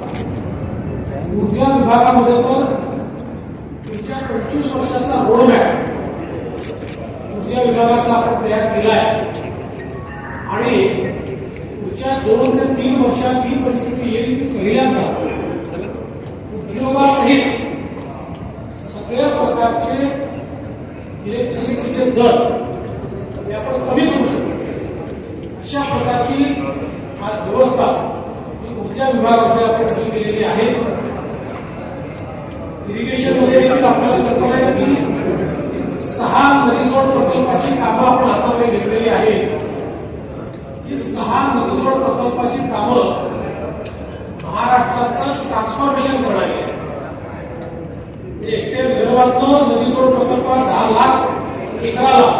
ऊर्जा विभागामध्ये तर पुढच्या पंचवीस वर्षाचा रोडमॅप ऊर्जा विभागाचा आपण तयार केला आहे. आणि पुढच्या दोन ते तीन वर्षात ही परिस्थिती येईल की पहिल्यांदा. उद्योगासहित सगळ्या प्रकारचे इलेक्ट्रिसिटीचे दर हे आपण कमी करू शकतो. अशा प्रकारची आज व्यवस्था ही ऊर्जा विभागाकडे आपण अपील केलेली आहे. इरिगेशनमध्ये देखील आपल्याला कल्पना आहे की सहा नदीसोड प्रकल्पाची कामं आपण हातामध्ये घेतलेली आहेत ही सहा नदीसोड प्रकल्पाची कामं महाराष्ट्राचं ट्रान्सफॉर्मेशन करणारी आहे म्हणजे एकट्या विदर्भातलं नदीसोड प्रकल्प दहा लाख एकराला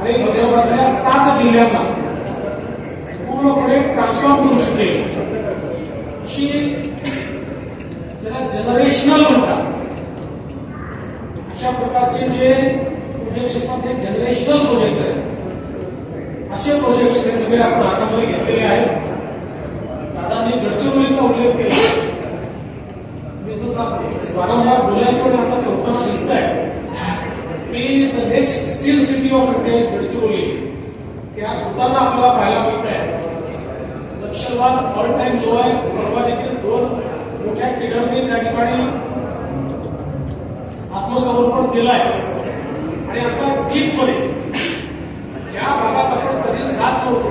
आणि विदर्भातल्या सात जिल्ह्यांना. पूर्णपणे ट्रान्सफॉर्म करू अशी ज्याला जनरेशनल म्हणतात. अशा प्रकारचे जे प्रोजेक्ट असतात ते जनरेशनल प्रोजेक्ट आहेत. असे प्रोजेक्ट्स हे सगळे आपण हातामध्ये घेतलेले आहेत. दादांनी गडचिरोलीचा उल्लेख केला. मी वारंवार बोलायचं आणि आता ते होताना दिसत आहे की the next steel city of India Gadchiroli. त्या स्वतःला आपल्याला पाहायला मिळत आहे नक्षलवाद ऑल टाइम लो आहे परवा देखील दोन मोठ्या टिगरनी त्या ठिकाणी आत्मसमर्पण केलं आहे. आणि आता डीपमध्ये ज्या भागात आपण कधी साथ नव्हतो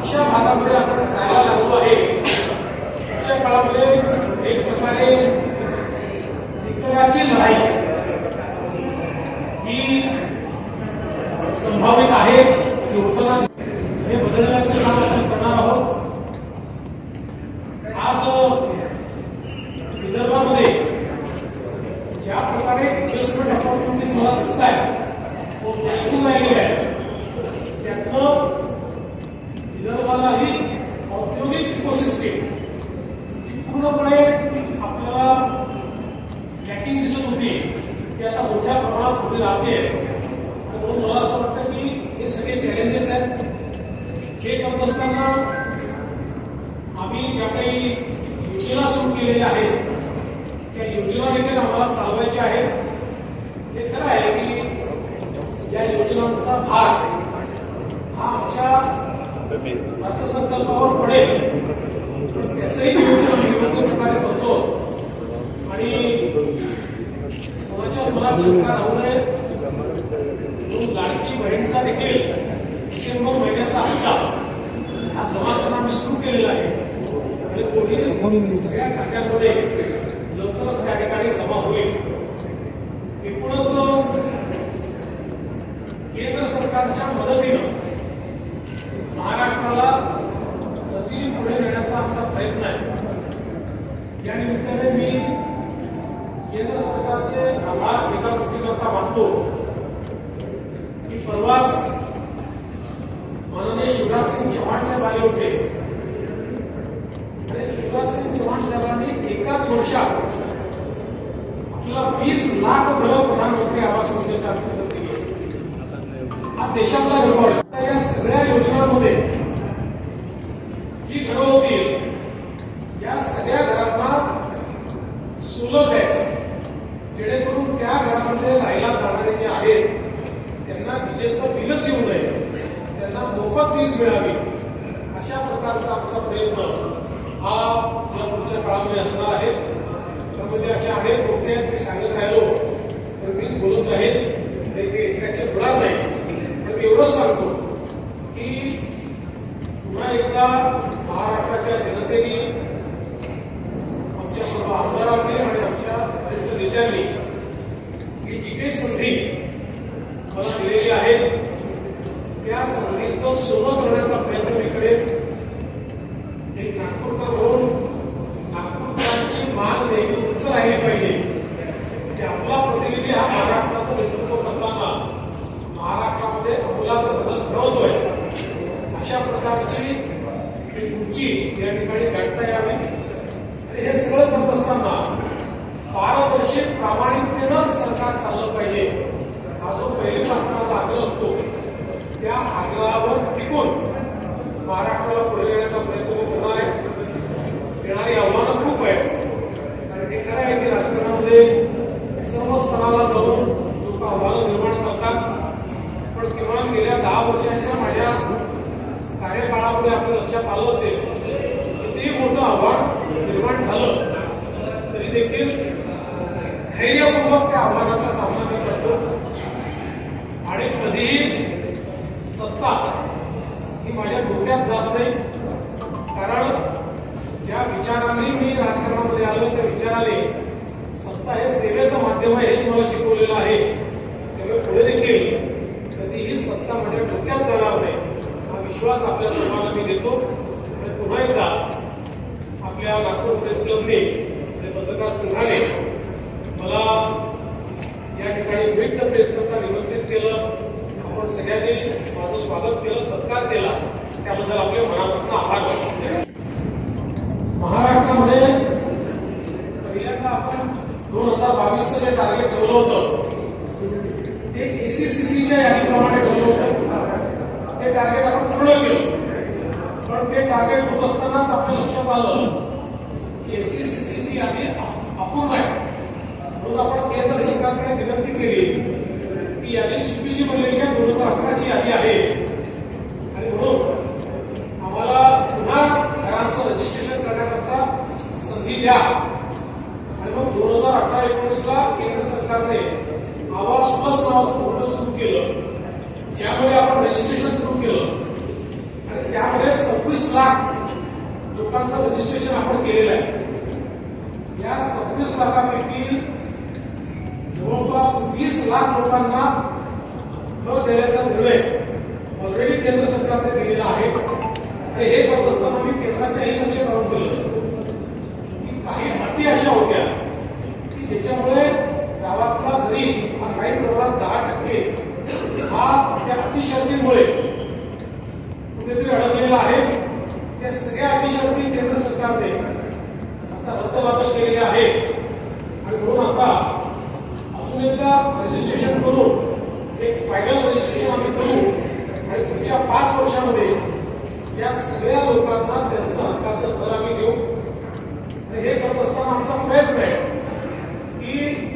अशा भागामध्ये आपण जायला लागलो आहे. पुढच्या काळामध्ये एक प्रकारे निकराची लढाई ही संभावित आहे. की हे बदलण्याचं काम आपण करणार आहोत आज विदर्भामध्ये ज्या प्रकारे इन्व्हेस्टमेंट ऑपॉर्च्युनिटीज मला दिसत आहेत त्या येऊन राहिलेल्या आहेत त्यातनं विदर्भालाही औद्योगिक इकोसिस्टीम जी पूर्णपणे आपल्याला लॅकिंग दिसत होती. ती आता मोठ्या प्रमाणात उभी राहते आणि म्हणून मला असं वाटतं की हे सगळे चॅलेंजेस आहेत. हे करत असताना आम्ही ज्या काही योजना सुरू केलेल्या आहेत त्या योजना देखील आम्हाला चालवायच्या आहेत. हे खरं आहे की या योजनांचा भाग हा आमच्या अर्थसंकल्पावर पडेल. पण त्याचंही नियोजन आम्ही योग्य प्रकारे करतो आणि कोणाच्या मनात शंका राहू नये. म्हणून लाडकी बहीणचा देखील डिसेंबर महिन्याचा हप्ता हा जमा करणं आम्ही सुरू केलेला आहे. आणि कोणी सगळ्या खात्यांमध्ये सभा होईल एकूणच केंद्र सरकारच्या मदतीनं महाराष्ट्राला गती पुढे नेण्याचा आमचा प्रयत्न आहे. या निमित्ताने मी केंद्र सरकारचे आभार एका गोष्टीकरता मानतो की परवाच माननीय शिवराज सिंग चव्हाण साहेब आले होते. आणि शिवराज सिंग चव्हाण साहेबांनी एकाच वर्षात तुला वीस लाख घरं प्रधानमंत्री आवास योजनेच्या अंतर्गत दिली हा देशातला रेकॉर्ड या सगळ्या योजनांमध्ये जी घरं होती या सगळ्या घरांना सोलर द्यायचं. जेणेकरून त्या घरामध्ये राहायला जाणारे जे आहेत त्यांना विजेचं बिलच येऊ नये. त्यांना मोफत वीज मिळावी. अशा प्रकारचा आमचा प्रयत्न हा या पुढच्या काळामध्ये असणार आहे. त्यामध्ये अशा अनेक गोष्टी आहेत मी सांगत राहिलो. तर मीच बोलत राहील ते ऐकायचे होणार नाही. पण एवढंच सांगतो की पुन्हा एकदा महाराष्ट्राच्या जनतेने आमच्या सर्व आमदारांनी आणि आमच्या वरिष्ठ नेत्यांनी ही जी काही संधी मला दिलेली आहे त्या संधीचं सोनं करण्याचा प्रयत्न मी करेन एक नागपूरकर म्हणून नागपूरकरांची मान नेहमी राहिली पाहिजे. की आपला प्रतिनिधी हा महाराष्ट्राचं नेतृत्व करताना महाराष्ट्रामध्ये अमूलाग्र बदल घडवतोय अशा प्रकारची एक उंची या ठिकाणी गाठता यावी. आणि हे सगळं करत असताना पारदर्शी प्रामाणिकतेनं सरकार चाललं पाहिजे. हा जो पहिली शासनाचा आग्रह असतो त्या आग्रहावर टिकून महाराष्ट्राला पुढे नेण्याचा प्रयत्न मी करणार आहे काळामध्ये आपल्या लक्षात आलं असेल किती मोठं आव्हान निर्माण झालं तरी देखील धैर्यपूर्वक त्या आव्हानाचा सामना मी करतो आणि कधीही सत्ता ही माझ्या डोक्यात जात नाही. कारण ज्या विचारांनी मी राजकारणामध्ये आलो त्या विचाराने सत्ता हे सेवेचं माध्यम आहे हेच मला शिकवलेलं आहे. त्यामुळे पुढे देखील कधीही सत्ता माझ्या डोक्यात जाणार नाही. विश्वास आपल्या सर्वांना मी देतो. आणि पुन्हा एकदा आपल्या नागपूर प्रेस क्लबने आणि पत्रकार संघाने मला या ठिकाणी विविध प्रेस करता निमंत्रित केलं. आपण सगळ्यांनी माझं स्वागत केलं सत्कार केला. त्याबद्दल आपले मनापासून आभार मानतो. महाराष्ट्रामध्ये पहिल्यांदा आपण दोन हजार बावीसचं जे टार्गेट ठेवलं होतं ते एसीसीसीच्या यादीप्रमाणे ठेवलं होतं. ते टार्गेट आपण पूर्ण केलं पण ते टार्गेट होत असतानाच आपल्या लक्षात आलं की ची यादी अपूर्ण आहे. म्हणून आपण केंद्र सरकारकडे विनंती केली की यादी चुकीची बनलेली आहे दोन हजार अकराची यादी आहे. आणि म्हणून आम्हाला पुन्हा घरांचं रजिस्ट्रेशन करण्याकरता संधी द्या. आणि मग दोन हजार अठरा एकोणीसला केंद्र सरकारने आवाज प्लस नावाचं पोर्टल सुरू केलं. ज्यामुळे आपण रजिस्ट्रेशन सुरू केलं. सव्वीस लाख लोकांचं रजिस्ट्रेशन आपण केलेलं आहे. या सव्वीस लाखापैकी जवळपास वीस लाख लोकांना घर देण्याचा निर्णय ऑलरेडी केंद्र सरकारने दिलेला आहे. आणि हे करत असताना मी केंद्राच्याही लक्षात आणून दिलं की काही अटी अशा होत्या की ज्याच्यामुळे गावातला गरीब हा काही प्रमाणात दहा टक्के हा त्या अटी हे सगळ्या अटी केंद्र सरकारने आता रद्दबातल केलेले आहे. आणि म्हणून आता अजून एकदा रजिस्ट्रेशन करून एक फायनल रजिस्ट्रेशन आम्ही करू. आणि पुढच्या पाच वर्षामध्ये या सगळ्या लोकांना त्यांचं हक्काचं घर आम्ही देऊ. आणि हे करत असताना आमचा प्रयत्न आहे की